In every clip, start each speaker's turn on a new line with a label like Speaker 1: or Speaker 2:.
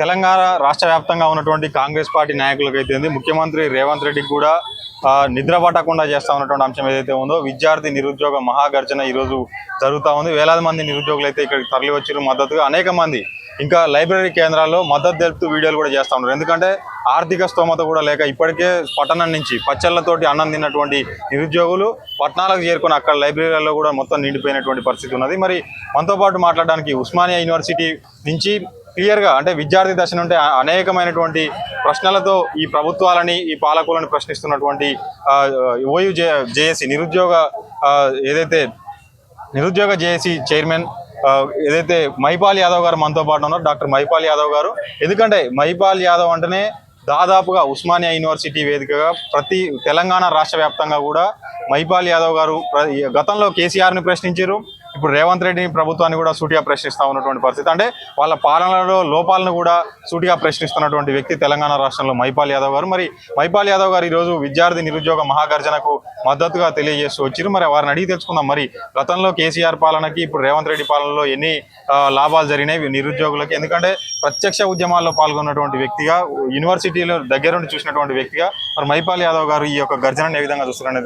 Speaker 1: తెలంగాణ రాష్ట్ర వ్యాప్తంగా ఉన్నటువంటి కాంగ్రెస్ పార్టీ నాయకులకైతే ఏంది, ముఖ్యమంత్రి రేవంత్ రెడ్డికి కూడా నిద్ర పట్టకుండా చేస్తూ ఉన్నటువంటి అంశం ఏదైతే ఉందో విద్యార్థి నిరుద్యోగ మహాగర్జన ఈ రోజు జరుగుతా ఉంది. వేలాది మంది నిరుద్యోగులు అయితే ఇక్కడికి తరలి వచ్చారు మద్దతుగా. అనేక మంది ఇంకా లైబ్రరీ కేంద్రాల్లో మద్దతు తెలుపుతూ వీడియోలు కూడా చేస్తూ ఉన్నారు. ఎందుకంటే ఆర్థిక స్తోమత కూడా లేక ఇప్పటికే పట్టణం నుంచి పచ్చళ్ళతోటి అన్నం తిన్నటువంటి నిరుద్యోగులు పట్టణాలకు చేరుకుని అక్కడ లైబ్రరీలలో కూడా మొత్తం నిండిపోయినటువంటి పరిస్థితి ఉన్నది. మరి మనతో పాటు మాట్లాడడానికి ఉస్మానియా యూనివర్సిటీ నుంచి క్లియర్గా అంటే విద్యార్థి దశ నుండి అనేకమైనటువంటి ప్రశ్నలతో ఈ ప్రభుత్వాలని ఈ పాలకులను ప్రశ్నిస్తున్నటువంటి ఓయూ జే జేఏసీ నిరుద్యోగ ఏదైతే నిరుద్యోగ జేఏసీ చైర్మన్ ఏదైతే మైపాల్ యాదవ్ గారు మనతో పాటు ఉన్నారో డాక్టర్ మైపాల్ యాదవ్ గారు. ఎందుకంటే మైపాల్ యాదవ్ అంటేనే దాదాపుగా ఉస్మానియా యూనివర్సిటీ వేదికగా ప్రతి తెలంగాణ రాష్ట్ర వ్యాప్తంగా కూడా మైపాల్ యాదవ్ గారు గతంలో కేసీఆర్ని ప్రశ్నించారు. ఇప్పుడు రేవంత్ రెడ్డిని ప్రభుత్వాన్ని కూడా సూటిగా ప్రశ్నిస్తా ఉన్నటువంటి పరిస్థితి. అంటే వాళ్ళ పాలనలో లోపాలను కూడా సూటిగా ప్రశ్నిస్తున్నటువంటి వ్యక్తి తెలంగాణ రాష్ట్రంలో మైపాల్ యాదవ్ గారు. మరి మైపాల్ యాదవ్ గారు ఈరోజు విద్యార్థి నిరుద్యోగ మహాగర్జనకు మద్దతుగా తెలియజేస్తూ వచ్చారు మరి వారిని అడిగి తెలుసుకుందాం. మరి గతంలో కేసీఆర్ పాలనకి ఇప్పుడు రేవంత్ రెడ్డి పాలనలో ఎన్ని లాభాలు జరిగినాయి నిరుద్యోగులకి? ఎందుకంటే ప్రత్యక్ష ఉద్యమాల్లో పాల్గొన్నటువంటి వ్యక్తిగా యూనివర్సిటీలో దగ్గరుండి చూసినటువంటి వ్యక్తిగా మరి మైపాల్ యాదవ్ గారు ఈ యొక్క గర్జనను ఏ విధంగా చూస్తున్నారు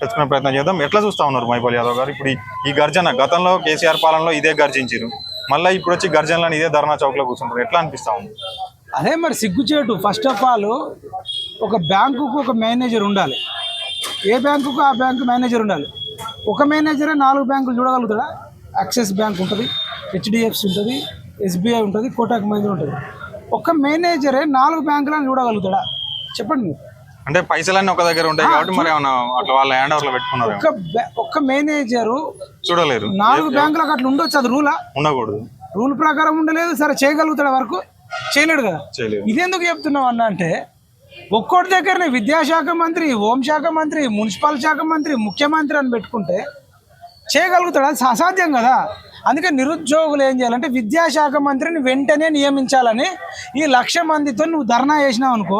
Speaker 1: తెలుసుకునే ప్రయత్నం చేద్దాం. ఎట్లా చూస్తా ఉన్నారు మైపాల్ యాదవ్ గారు? ఇప్పుడు ఈ- గర్జన గతంలో కేసీఆర్ పాలనలో ఇదే గర్జించారు. మళ్ళీ ఇప్పుడు వచ్చి గర్జనలను ఇదే ధర్నా చౌక్లో కూర్చుంటారు ఎట్లా అనిపిస్తా ఉంది?
Speaker 2: అదే మరి సిగ్గుచేటు. ఫస్ట్ ఆఫ్ ఆల్ ఒక బ్యాంకుకు ఒక మేనేజర్ ఉండాలి. ఏ బ్యాంకుకు ఆ బ్యాంకు మేనేజర్ ఉండాలి. ఒక మేనేజరే నాలుగు బ్యాంకులు చూడగలుగుతాడా? యాక్సిస్ బ్యాంక్ ఉంటుంది హెచ్డిఎఫ్సి ఉంటుంది ఎస్బీఐ ఉంటుంది కోటాక్ మహీంద్ర ఉంటుంది. ఒక మేనేజరే నాలుగు బ్యాంకులను చూడగలుగుతాడా? చెప్పండి మీరు.
Speaker 1: అంటే పైసలన్నీ ఒక దగ్గర ఉంటాయి కాబట్టి మరి ఏమన్నా అట్లా వాళ్ళ హ్యాండ్ ఓవర్లో పెట్టుకున్నారు
Speaker 2: ఒక బ్యా- ఒక మేనేజరు
Speaker 1: చూడలేరు.
Speaker 2: నాలుగు బ్యాంకులకు అట్లా ఉండొచ్చు అది రూలా?
Speaker 1: ఉండకూడదు.
Speaker 2: రూల్ ప్రకారం ఉండలేదు సరే చేయగలుగుతాడు వరకు చేయలేడు కదా?
Speaker 1: చేయలేదు
Speaker 2: ఇదెందుకు చెప్తున్నావు అన్న అంటే ఒక్కోటి దగ్గరనే విద్యాశాఖ మంత్రి హోంశాఖ మంత్రి మున్సిపల్ శాఖ మంత్రి ముఖ్యమంత్రి అని పెట్టుకుంటే చేయగలుగుతాడు అది అసాధ్యం కదా? అందుకే నిరుద్యోగులు ఏం చేయాలంటే విద్యాశాఖ మంత్రిని వెంటనే నియమించాలని ఈ లక్ష మందితో నువ్వు ధర్నా చేసినావు అనుకో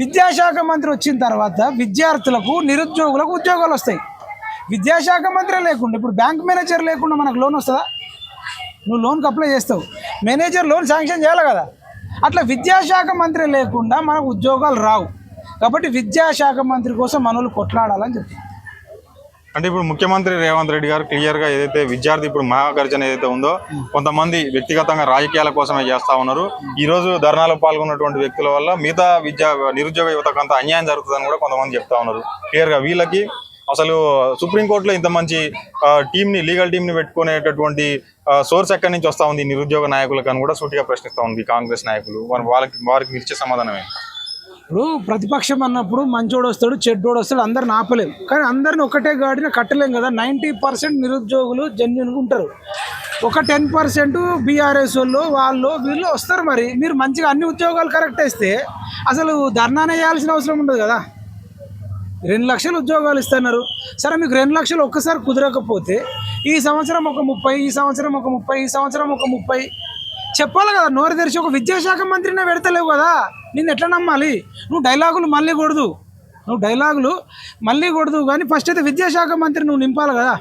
Speaker 2: విద్యాశాఖ మంత్రి వచ్చిన తర్వాత విద్యార్థులకు నిరుద్యోగులకు ఉద్యోగాలు వస్తాయి. విద్యాశాఖ మంత్రి లేకుండా ఇప్పుడు బ్యాంక్ మేనేజర్ లేకుండా మనకు లోన్ వస్తుందా? నువ్వు లోన్కి అప్లై చేస్తావు. మేనేజర్ లోన్ శాంక్షన్ చేయాలి కదా. అట్లా విద్యాశాఖ మంత్రి లేకుండా మనకు ఉద్యోగాలు రావు. కాబట్టి విద్యాశాఖ మంత్రి కోసం మనోళ్ళు కొట్లాడాలని చెప్తాను
Speaker 1: అంటే ఇప్పుడు ముఖ్యమంత్రి రేవంత్ రెడ్డి గారు క్లియర్గా ఏదైతే విద్యార్థి ఇప్పుడు మహాగర్జన ఏదైతే ఉందో కొంతమంది వ్యక్తిగతంగా రాజకీయాల కోసమే చేస్తా ఉన్నారు. ఈ రోజు ధర్నాలో పాల్గొన్నటువంటి వ్యక్తుల వల్ల మిగతా విద్యా నిరుద్యోగ యువతకు అంత అన్యాయం జరుగుతుందని కూడా కొంతమంది చెప్తా ఉన్నారు. క్లియర్గా వీళ్ళకి అసలు సుప్రీంకోర్టులో ఇంత మంచి టీం ని లీగల్ టీం ని పెట్టుకునేటటువంటి సోర్స్ ఎక్కడి నుంచి వస్తా ఉంది నిరుద్యోగ నాయకులకు అని కూడా సూటిగా ప్రశ్నిస్తా ఉంది కాంగ్రెస్ నాయకులు. వాళ్ళకి వారికి మీరు ఇచ్చే సమాధానమే
Speaker 2: ఇప్పుడు ప్రతిపక్షం అన్నప్పుడు మంచోడు వస్తాడు చెడ్డోడు వస్తాడు అందరిని ఆపలేం. కానీ అందరిని ఒకటే గాడిన కట్టలేం కదా. నైంటీ పర్సెంట్ నిరుద్యోగులు జెన్యున్గా ఉంటారు. ఒక టెన్ పర్సెంట్ బీఆర్ఎస్ వాళ్ళు వాళ్ళు వీళ్ళు వస్తారు మరి. మీరు మంచిగా అన్ని ఉద్యోగాలు కరెక్ట్ వేస్తే అసలు ధర్నానే చేయాల్సిన అవసరం ఉండదు కదా. రెండు లక్షలు ఉద్యోగాలు ఇస్తున్నారు. సరే మీకు రెండు లక్షలు ఒక్కసారి కుదరకపోతే ఈ సంవత్సరం ఒక ముప్పై ఈ సంవత్సరం ఒక ముప్పై ఈ సంవత్సరం ఒక ముప్పై చెప్పాలి కదా నోరు తెరిచి ఒక విద్యాశాఖ మంత్రినే పెడతలేవు కదా. నిన్ను ఎట్లా నమ్మాలి? నువ్వు డైలాగులు మళ్ళీ కొడదు. నువ్వు డైలాగులు మళ్ళీ కొడదు కానీ ఫస్ట్ అయితే విద్యాశాఖ మంత్రి నువ్వు నింపాలి కదా.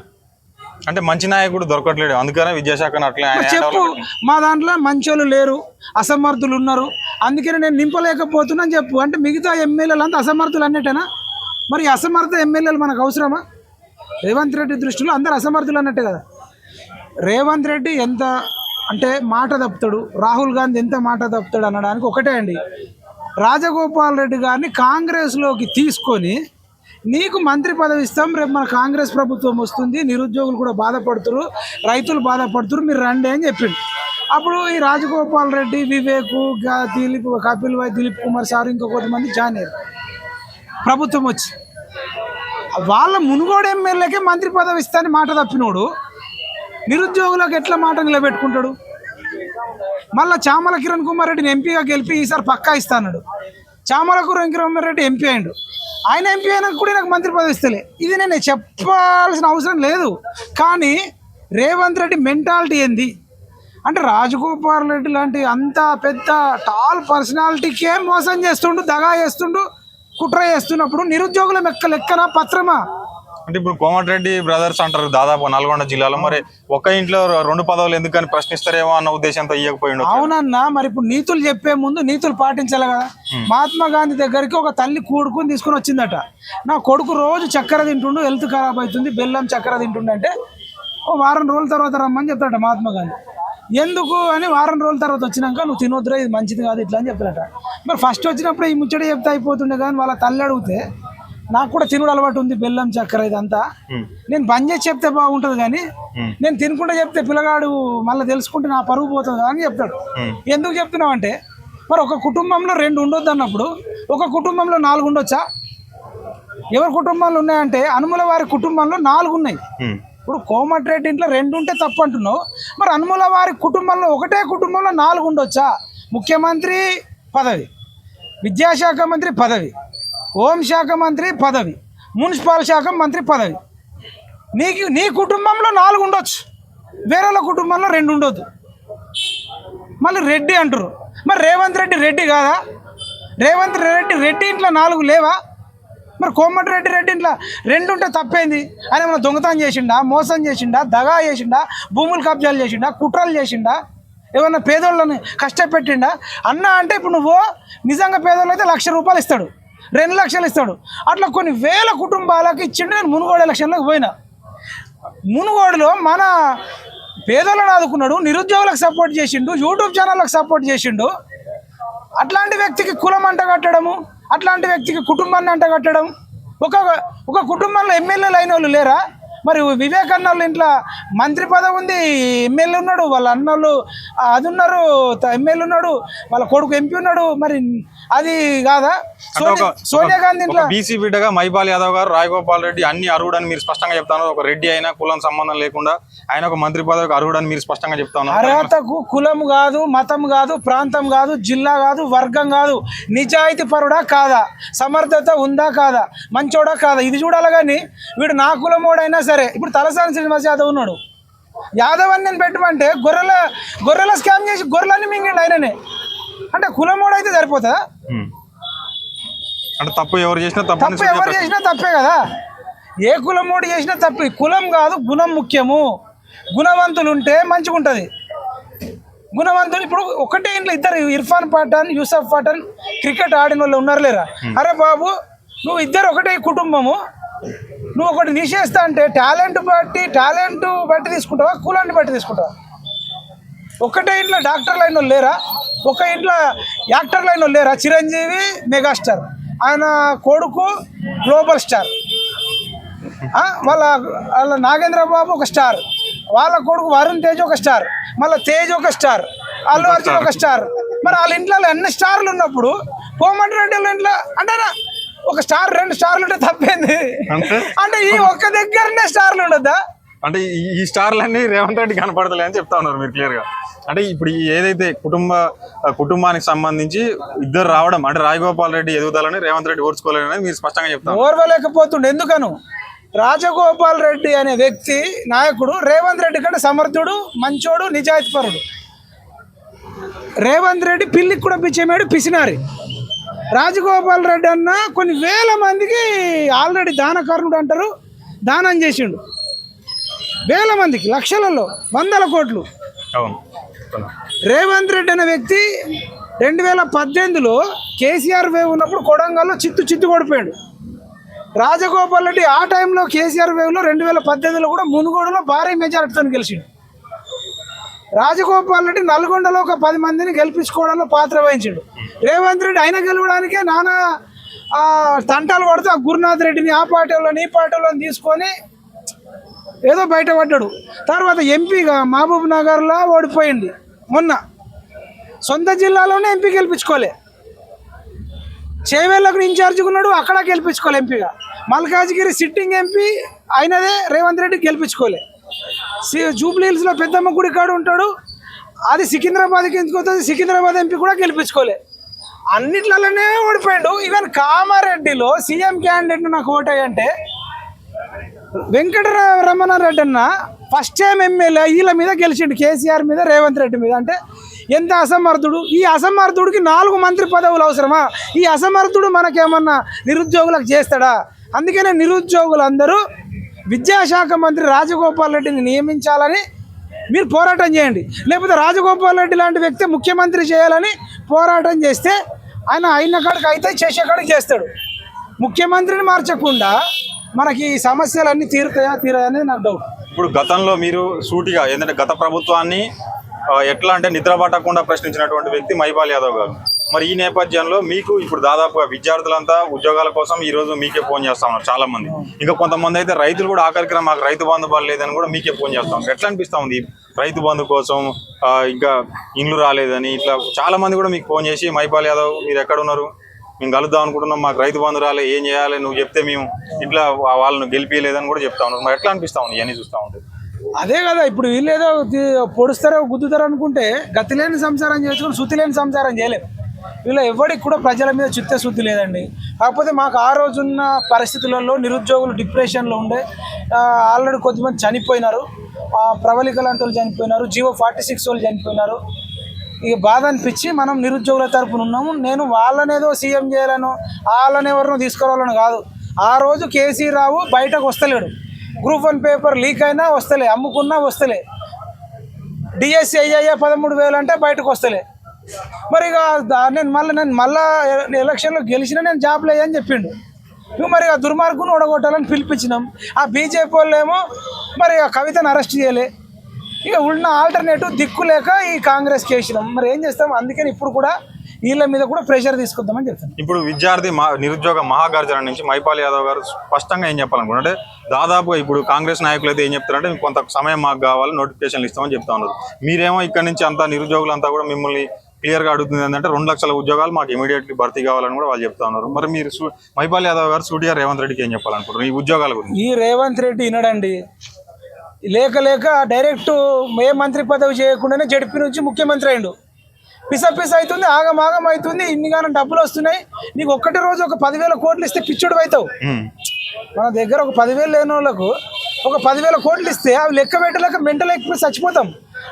Speaker 1: అంటే మంచి నాయకుడు దొరకట్లేడు. అందుకనే విద్యాశాఖను అట్లే
Speaker 2: చెప్పు మా దాంట్లో మంచోళ్ళు లేరు అసమర్థులు ఉన్నారు. అందుకని నేను నింపలేకపోతున్నా అని చెప్పు. అంటే మిగతా ఎమ్మెల్యేలు అంతా అసమర్థులు అన్నట్టేనా? మరి అసమర్థ ఎమ్మెల్యేలు మనకు అవసరమా? రేవంత్ రెడ్డి దృష్టిలో అందరు అసమర్థులు అన్నట్టే కదా. రేవంత్ రెడ్డి ఎంత అంటే మాట తప్పుతాడు. రాహుల్ గాంధీ ఎంత మాట తప్పుతాడు అనడానికి ఒకటే అండి. రాజగోపాల్ రెడ్డి గారిని కాంగ్రెస్లోకి తీసుకొని నీకు మంత్రి పదవి ఇస్తాం రేపు మన కాంగ్రెస్ ప్రభుత్వం వస్తుంది నిరుద్యోగులు కూడా బాధపడుతురు రైతులు బాధపడుతురు మీరు రండి అని చెప్పిండు. అప్పుడు ఈ రాజగోపాల్ రెడ్డి వివేక్ దిలీప్ కపిల్ వై దిలీప్ కుమార్ సార్ ఇంకో కొంతమంది జాయిన్ అయ్యారు. ప్రభుత్వం వచ్చి. వాళ్ళ మునుగోడు ఎమ్మెల్యేకే మంత్రి పదవి ఇస్తానని మాట తప్పినోడు నిరుద్యోగులకు ఎట్లా మాట నిలబెట్టుకుంటాడు? మళ్ళా చామల కిరణ్ కుమార్ రెడ్డిని ఎంపీగా గెలిపి ఈసారి పక్కా ఇస్తాడు చామల కిరణ్ కుమార్ రెడ్డి ఎంపీ అయిండు ఆయన ఎంపీ అయినా కూడా నాకు మంత్రి పదవి ఇస్తలే. ఇది నేను చెప్పాల్సిన అవసరం లేదు. కానీ రేవంత్ రెడ్డి మెంటాలిటీ ఏంది? అంటే రాజగోపాల్ రెడ్డి లాంటి అంత పెద్ద టాల్ పర్సనాలిటీకే మోసం చేస్తుండు దగా చేస్తుండు కుట్ర చేస్తున్నప్పుడు నిరుద్యోగుల లెక్క లెక్కన? పత్రమా?
Speaker 1: అంటే ఇప్పుడు కోమటిరెడ్డి బ్రదర్స్ అంటారు దాదాపు నల్గొండ జిల్లాలో. మరి ఒక్క ఇంట్లో రెండు పదవులు ఎందుకని ప్రశ్నిస్తారేమో అన్న ఉద్దేశంతో ఇవ్వకపోయిండు
Speaker 2: అవునన్నా మరి ఇప్పుడు నీతులు చెప్పే ముందు నీతులు పాటించాలి కదా. మహాత్మా గాంధీ దగ్గరికి ఒక తల్లి కూడుకుని తీసుకుని వచ్చిందట. నా కొడుకు రోజు చక్కెర తింటుండు హెల్త్ ఖరాబ్ అవుతుంది బెల్లం చక్కెర తింటుండు అంటే ఓ వారం రోజుల తర్వాత రమ్మని చెప్తాడట మహాత్మా గాంధీ. ఎందుకు అని వారం రోజుల తర్వాత వచ్చినాక నువ్వు తినొద్దురా ఇది మంచిది కాదు ఇట్లా అని చెప్తాడట. మరి ఫస్ట్ వచ్చినప్పుడు ఈ ముచ్చట చెప్తే అయిపోతుండే కానీ వాళ్ళ తల్లి అడిగితే నాకు కూడా తినుడు అలవాటు ఉంది బెల్లం చక్కెర ఇదంతా. నేను బంద్ చేసి చెప్తే బాగుంటుంది కానీ నేను తినకుండా చెప్తే పిల్లగాడు మళ్ళీ తెలుసుకుంటే నా పరుగు పోతుంది అని చెప్తాడు. ఎందుకు చెప్తున్నావు అంటే మరి ఒక కుటుంబంలో రెండు ఉండొద్దు అన్నప్పుడు ఒక కుటుంబంలో నాలుగు ఉండొచ్చా? ఎవరి కుటుంబాలు ఉన్నాయంటే అనుముల వారి కుటుంబంలో నాలుగు ఉన్నాయి. ఇప్పుడు కోమటిరెడ్డి ఇంట్లో రెండు ఉంటే తప్పు అంటున్నావు. మరి అనుముల వారి కుటుంబంలో ఒకటే కుటుంబంలో నాలుగు ఉండొచ్చా? ముఖ్యమంత్రి పదవి విద్యాశాఖ మంత్రి పదవి. హోంశాఖ మంత్రి పదవి మున్సిపల్ శాఖ మంత్రి పదవి. నీకు నీ కుటుంబంలో నాలుగు ఉండొచ్చు. వేరేల కుటుంబంలో రెండు ఉండొద్దు. మళ్ళీ రెడ్డి అంటారు మరి రేవంత్ రెడ్డి రెడ్డి కాదా? రేవంత్ రెడ్డి రెడ్డి ఇంట్లో నాలుగు లేవా? మరి కోమటి రెడ్డి ఇంట్లో రెండు ఉంటే తప్పేంది? ఆయన ఏమైనా దొంగతనం చేసిండా? మోసం చేసిండా? దగా చేసిండా? భూములు కబ్జాలు చేసిండా? కుట్రలు చేసిండా? ఏమన్నా పేదోళ్ళని కష్టపెట్టిండా? అన్న అంటే ఇప్పుడు నువ్వు నిజంగా పేదోళ్ళు అయితే లక్ష రూపాయలు ఇస్తాడు. రెండు లక్షలు ఇస్తాడు. అట్లా కొన్ని వేల కుటుంబాలకు ఇచ్చిండు నేను మునుగోడు ఎలక్షన్లకు పోయినా. మునుగోడులో మన పేదలను ఆదుకున్నాడు నిరుద్యోగులకు సపోర్ట్ చేసిండు యూట్యూబ్ ఛానళ్ళకు సపోర్ట్ చేసిండు. అట్లాంటి వ్యక్తికి కులం అంట కట్టడము అట్లాంటి వ్యక్తికి కుటుంబాన్ని అంట కట్టడం. ఒక ఒక కుటుంబంలో ఎమ్మెల్యేలు అయిన వాళ్ళు లేరా? మరి వివేక్ అన్న వాళ్ళ ఇంట్లో మంత్రి పదవి ఉంది ఎమ్మెల్యే ఉన్నాడు వాళ్ళ అన్నోళ్ళు ఆ, అది ఉన్నారు ఎమ్మెల్యే ఉన్నాడు వాళ్ళ కొడుకు ఎంపీ ఉన్నాడు మరి అది కాదా? సోనియా గాంధీ ఇంట్లో
Speaker 1: బీసీ బిడ్డగా మైపాల్ యాదవ్ గారు రాయగోపాల్ రెడ్డి అన్ని అర్హుడని మీరు స్పష్టంగా చెప్తాను. ఒక రెడ్డి అయినా కులం సంబంధం లేకుండా ఆయన ఒక మంత్రి పదవికి అర్హుడని మీరు స్పష్టంగా చెప్తా ఉన్నారు
Speaker 2: అర్హతకు కులం కాదు మతం కాదు ప్రాంతం కాదు జిల్లా కాదు వర్గం కాదు నిజాయితీ పరుడా కాదా? సమర్థత ఉందా కాదా? మంచోడా కాదా? ఇది చూడాలి కానీ వీడు నా కులమోడైనా సరే ఇప్పుడు తలసాని శ్రీనివాస్ యాదవ్ ఉన్నాడు. యాదవ్ అని నేను పెట్టమంటే గొర్రెల గొర్రెల స్కామ్ చేసి గొర్రెలన్నీ మింగండి ఆయననే. అంటే కులమోడైతే సరిపోతుందా?
Speaker 1: ఉమ్. అంటే తప్పు ఎవరు చేసినా తప్పు
Speaker 2: తప్పు ఎవరు చేసినా తప్పే కదా? ఏ కులమోడు చేసినా తప్పు. కులం కాదు గుణం ముఖ్యము. గుణవంతులు ఉంటే మంచిగా ఉంటుంది గుణవంతులు ఇప్పుడు ఒకటే ఇంట్లో ఇద్దరు ఇర్ఫాన్ పఠాన్ యూసఫ్ పఠాన్ క్రికెట్ ఆడిన వాళ్ళు ఉన్నారు లేరా అరే బాబు నువ్వు ఇద్దరు ఒకటే కుటుంబము. నువ్వు ఒకటి తీసేస్తా అంటే టాలెంట్ బట్టి టాలెంట్ బట్టి తీసుకుంటావా? కులాన్ని బట్టి తీసుకుంటావా? ఒకటే ఇంట్లో డాక్టర్ లైన్ వాళ్ళు లేరా? ఒక ఇంట్లో యాక్టర్ లైన్ వాళ్ళు లేరా? చిరంజీవి మెగాస్టార్. ఆయన కొడుకు గ్లోబల్ స్టార్. వాళ్ళ వాళ్ళ నాగేంద్ర బాబు ఒక స్టార్. వాళ్ళ కొడుకు వరుణ్ తేజ్ ఒక స్టార్. మళ్ళీ తేజ్ ఒక స్టార్. అల్లు అర్జున్ ఒక స్టార్. మరి వాళ్ళ ఇంట్లో అన్ని స్టార్లు ఉన్నప్పుడు కోమటిరెడ్డి వాళ్ళ ఇంట్లో అంటారా ఒక స్టార్ రెండు స్టార్లు ఉంటే తప్పేంది?
Speaker 1: అంటే?
Speaker 2: ఈ ఒక్క దగ్గరనే స్టార్లు ఉండద్దా?
Speaker 1: అంటే ఈ- స్టార్లన్నీ రేవంత్ రెడ్డి కనపడతలే అని చెప్తా ఉన్నారు మీరు క్లియర్గా అంటే ఇప్పుడు ఏదైతే కుటుంబ కుటుంబానికి సంబంధించి ఇద్దరు రావడం అంటే రాజగోపాల్ రెడ్డి ఎదుగుదలని రేవంత్ రెడ్డి ఓర్చుకోలేదని మీరు స్పష్టంగా చెప్తాను
Speaker 2: ఓర్వలేకపోతుండే. ఎందుకను? రాజగోపాల్ రెడ్డి అనే వ్యక్తి నాయకుడు రేవంత్ రెడ్డి కంటే సమర్థుడు మంచోడు నిజాయితీపరుడు. రేవంత్ రెడ్డి పిల్లికి కూడా పిచ్చేమాడు పిసినారి. రాజగోపాల్ రెడ్డి అన్న కొన్ని వేల మందికి ఆల్రెడీ దానకర్ణుడు అంటారు. దానం చేసిండు. వేల మందికి లక్షలలో వందల కోట్లు. రేవంత్ రెడ్డి అనే వ్యక్తి రెండు వేల పద్దెనిమిదిలో కేసీఆర్ వేవ్ ఉన్నప్పుడు కొడంగల్లో చిత్తు చిత్తు కొడిపోయాడు. రాజగోపాల్ రెడ్డి ఆ టైంలో కేసీఆర్ వేవ్లో రెండు వేల పద్దెనిమిదిలో కూడా మునుగోడులో భారీ మెజారిటీతో గెలిచిండు. రాజగోపాల్ రెడ్డి నల్గొండలో ఒక పది మందిని గెలిపించుకోవడంలో పాత్ర వహించాడు. రేవంత్ రెడ్డి ఆయన గెలవడానికే నానా తంటాలు పడుతూ ఆ గురునాథ్ రెడ్డిని ఆ పార్టీ నీ ఈ తీసుకొని ఏదో బయటపడ్డాడు. తర్వాత ఎంపీగా మహబూబ్ నగర్లో ఓడిపోయింది. మొన్న సొంత జిల్లాలోనే ఎంపీ గెలిపించుకోలే. చేవేళ్ళకు ఇన్ఛార్జిగా ఉన్నాడు అక్కడ గెలిపించుకోలే ఎంపీగా. మల్కాజ్గిరి సిట్టింగ్ ఎంపీ అయినదే రేవంత్ రెడ్డి గెలిపించుకోలే. సి- జూబ్లీ హిల్స్లో పెద్దమ్మ గుడి కాడు ఉంటాడు. అది సికింద్రాబాద్కి ఎందుకు సికింద్రాబాద్ ఎంపీ కూడా గెలిపించుకోలే. అన్నిట్లలోనే ఓడిపోయాడు. ఈవెన్ కామారెడ్డిలో సీఎం క్యాండిడేట్ నాకు ఓటాయి అంటే వెంకట రమణారెడ్డి అన్న ఫస్ట్ టైం ఎమ్మెల్యే వీళ్ళ మీద గెలిచిండు కేసీఆర్ మీద రేవంత్ రెడ్డి మీద. అంటే ఎంత అసమర్థుడు? ఈ అసమర్థుడికి నాలుగు మంత్రి పదవులు అవసరమా? ఈ అసమర్థుడు మనకేమన్నా నిరుద్యోగులకు చేస్తాడా? అందుకనే నిరుద్యోగులందరూ విద్యాశాఖ మంత్రి రాజగోపాల్ రెడ్డిని నియమించాలని మీరు పోరాటం చేయండి. లేకపోతే రాజగోపాల్ రెడ్డి లాంటి వ్యక్తి ముఖ్యమంత్రి చేయాలని పోరాటం చేస్తే ఆయన అయిన కాడికి అయితే చేసే కాడికి చేస్తాడు. ముఖ్యమంత్రిని మార్చకుండా మనకి ఈ సమస్యలన్నీ తీరుతాయా తీరాయా అనేది నాకు డౌట్
Speaker 1: ఇప్పుడు గతంలో మీరు సూటిగా ఏంటంటే గత ప్రభుత్వాన్ని ఎట్లా అంటే నిద్ర పట్టకుండా ప్రశ్నించినటువంటి వ్యక్తి మైపాల్ యాదవ్ గారు. మరి ఈ నేపథ్యంలో మీకు ఇప్పుడు దాదాపుగా విద్యార్థులంతా ఉద్యోగాల కోసం ఈ రోజు మీకే ఫోన్ చేస్తా ఉన్నారు చాలా మంది ఇంకా కొంతమంది అయితే రైతులు కూడా ఆఖరికి మాకు రైతు బంధు పని లేదని కూడా మీకే ఫోన్ చేస్తా ఉన్నారు. ఎట్లా అనిపిస్తా ఉంది? రైతు బంధు కోసం ఇంకా ఇండ్లు రాలేదని ఇట్లా చాలా మంది కూడా మీకు ఫోన్ చేసి మైపాల్ యాదవ్ మీరు ఎక్కడ ఉన్నారు? మేము కలుద్దాం అనుకుంటున్నాం మాకు రైతు బంధు రాలే ఏం చేయాలి? నువ్వు చెప్తే మేము ఇట్లా వాళ్ళను వాళ్ళని గెలిపియలేదని కూడా చెప్తా ఉన్నారు. మరి ఎట్లా అనిపిస్తా ఉంది? ఇవన్నీ చూస్తా ఉంటుంది
Speaker 2: అదే కదా ఇప్పుడు వీళ్ళేదో పొడుస్తారో గుద్దుతారో అనుకుంటే గతి లేని సంసారం చేసుకుని శుతి లేని సంసారం చేయలేం వీళ్ళ ఎవరికి కూడా ప్రజల మీద చిత్తశుద్ధి లేదండి. కాకపోతే మాకు ఆ రోజున్న పరిస్థితులలో నిరుద్యోగులు డిప్రెషన్లో ఉండే ఆల్రెడీ కొద్దిమంది చనిపోయినారు. ఆ, ప్రబలిక లాంటి వాళ్ళు చనిపోయినారు జీవో ఫార్టీ సిక్స్ వాళ్ళు చనిపోయినారు. ఇక బాధ అనిపించి మనం నిరుద్యోగుల తరపున ఉన్నాము. నేను వాళ్ళనేదో సీఎం చేయాలను వాళ్ళని ఎవరినో తీసుకురావాలని కాదు. ఆ రోజు కేసీ రావు బయటకు వస్తలేడు. గ్రూప్ వన్ పేపర్ లీక్ అయినా వస్తలే అమ్ముకున్నా వస్తలే. డిఎస్సి అయ్యా పదమూడు వేలు అంటే బయటకు వస్తలే. మరి ఇక నేను మళ్ళీ నేను మళ్ళా ఎలక్షన్లో గెలిచినా నేను జాబ్ అని చెప్పిండు. నువ్వు మరి ఆ దుర్మార్గును ఓడగొట్టాలని పిలిపించినాం. ఆ బీజేపీ వాళ్ళు ఏమో మరి ఆ కవితను అరెస్ట్ చేయలే. ఇక ఉన్న ఆల్టర్నేటివ్ దిక్కు లేక ఈ కాంగ్రెస్కి వేసినాం మరి ఏం చేస్తాం? అందుకని ఇప్పుడు కూడా వీళ్ళ మీద కూడా ప్రెషర్ తీసుకుందామని చెప్తాను
Speaker 1: ఇప్పుడు విద్యార్థి మా నిరుద్యోగ మహాగర్జన నుంచి మైపాల్ యాదవ్ గారు స్పష్టంగా ఏం చెప్పాలనుకుంటే దాదాపుగా ఇప్పుడు కాంగ్రెస్ నాయకులు అయితే ఏం చెప్తారంటే కొంత సమయం మాకు కావాలి నోటిఫికేషన్లు ఇస్తామని చెప్తా ఉన్నారు. మీరేమో ఇక్కడ నుంచి అంతా నిరుద్యోగులంతా కూడా మిమ్మల్ని క్లియర్గా అడుగుతుంది ఏంటంటే రెండు లక్షల ఉద్యోగాలు మాకు ఇమీడియట్లీ భర్తీ కావాలని కూడా వాళ్ళు చెప్తా ఉన్నారు. మరి మీరు మైపాల్ యాదవ్ గారు సూటిగా రేవంత్ రెడ్డికి ఏం చెప్పాలనుకుంటారు ఈ ఉద్యోగాల గురించి.
Speaker 2: ఈ రేవంత్ రెడ్డి వినడండి లేక లేక డైరెక్ట్ ఏ మంత్రి పదవి చేయకుండానే జడిపి నుంచి ముఖ్యమంత్రి అయిండు. పిస పిస అవుతుంది ఆగం ఆగం అవుతుంది ఇన్ని గానం డబ్బులు వస్తున్నాయి. నీకు ఒక్కటి రోజు ఒక పదివేల కోట్లు ఇస్తే పిచ్చుడు అవుతావు. మన దగ్గర ఒక పదివేలు లేని వాళ్ళకు ఒక పదివేల కోట్లు ఇస్తే అవి లెక్క పెట్టలేక మెంటల్ ఎక్కిపోయి చచ్చిపోతాం.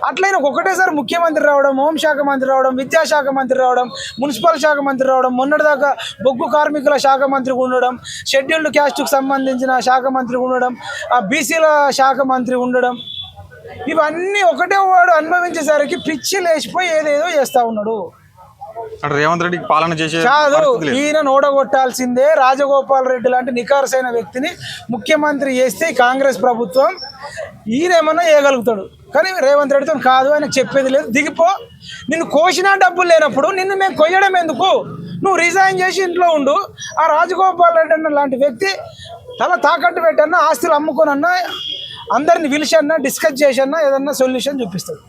Speaker 2: అట్లయినా ఒకటేసారి ముఖ్యమంత్రి రావడం హోంశాఖ మంత్రి రావడం విద్యాశాఖ మంత్రి రావడం మున్సిపల్ శాఖ మంత్రి రావడం మొన్నటిదాకా బొగ్గు కార్మికుల శాఖ మంత్రి ఉండడం షెడ్యూల్డ్ క్యాస్ట్కు సంబంధించిన శాఖ మంత్రి ఉండడం ఆ బీసీల శాఖ మంత్రి ఉండడం ఇవన్నీ ఒకటే వాడు అనుభవించేసరికి పిచ్చి లేచిపోయి ఏదేదో చేస్తా ఉన్నాడు.
Speaker 1: రేవంత్ రెడ్డికి పాలన చేసే
Speaker 2: కాదు ఈయన ఓడగొట్టాల్సిందే రాజగోపాల్ రెడ్డి లాంటి నికారసైన వ్యక్తిని ముఖ్యమంత్రి చేస్తే కాంగ్రెస్ ప్రభుత్వం ఈయన ఏమన్నా చేయగలుగుతాడు కానీ రేవంత్ రెడ్డితో కాదు ఆయనకు చెప్పేది లేదు. దిగిపో. నిన్ను కోసినా డబ్బులు లేనప్పుడు నిన్ను మేము కొయ్యడం ఎందుకు? నువ్వు రిజైన్ చేసి ఇంట్లో ఉండు. ఆ రాజగోపాల్ రెడ్డి అన్న లాంటి వ్యక్తి తల తాకట్టు పెట్టన్నా ఆస్తులు అమ్ముకోనన్నా అందరిని పిలిచన్నా డిస్కస్ చేసన్నా ఏదన్నా సొల్యూషన్ చూపిస్తాడు.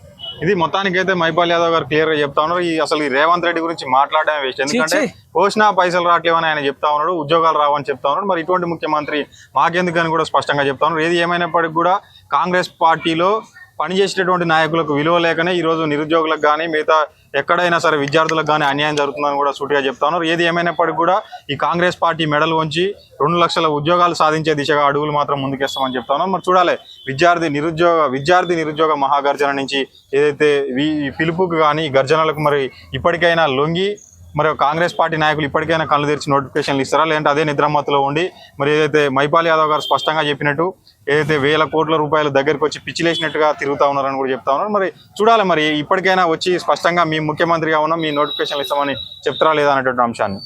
Speaker 1: ఇది మొత్తానికి అయితే మైపాల్ యాదవ్ గారు క్లియర్గా చెప్తా ఉన్నారు. ఈ అసలు ఈ రేవంత్ రెడ్డి గురించి మాట్లాడడం వేస్ట్. ఎందుకంటే. పోసినా పైసలు రావట్లేవని ఆయన చెప్తా ఉన్నాడు. ఉద్యోగాలు రావని చెప్తా ఉన్నాడు. మరి ఇటువంటి ముఖ్యమంత్రి మాకెందుకని కూడా స్పష్టంగా చెప్తా ఉన్నారు. ఏది ఏమైనప్పటికీ కూడా కాంగ్రెస్ పార్టీలో పనిచేసేటటువంటి నాయకులకు విలువ లేకనే ఈ రోజు నిరుద్యోగులకు కానీ మిగతా ఎక్కడైనా సరే విద్యార్థులకు కానీ అన్యాయం జరుగుతుందని కూడా సూటిగా చెప్తా ఉన్నారు. ఏది ఏమైనప్పటికీ కూడా ఈ కాంగ్రెస్ పార్టీ మెడల్ వంచి రెండు లక్షల ఉద్యోగాలు సాధించే దిశగా అడుగులు మాత్రం ముందుకేస్తామని చెప్తా మరి చూడాలి విద్యార్థి నిరుద్యోగ విద్యార్థి నిరుద్యోగ మహాగర్జన నుంచి ఏదైతే ఈ పిలుపుకు కానీ గర్జనలకు మరి ఇప్పటికైనా లొంగి మరి కాంగ్రెస్ పార్టీ నాయకులు ఇప్పటికైనా కళ్ళు తెరిచి నోటిఫికేషన్లు ఇస్తారా? లేదంటే అదే నిద్రమత్తులో ఉండి మరి ఏదైతే మైపాల్ యాదవ్ గారు స్పష్టంగా చెప్పినట్టు ఏదైతే వేల కోట్ల రూపాయల దగ్గరికి వచ్చి పిచ్చిలేసినట్టుగా తిరుగుతా ఉన్నారని కూడా చెప్తా ఉన్నారు. మరి చూడాలి మరి ఇప్పటికైనా వచ్చి స్పష్టంగా మీ ముఖ్యమంత్రిగా ఉన్న మీ నోటిఫికేషన్లు ఇస్తామని చెప్తారా లేదా అనేటువంటి అంశాన్ని?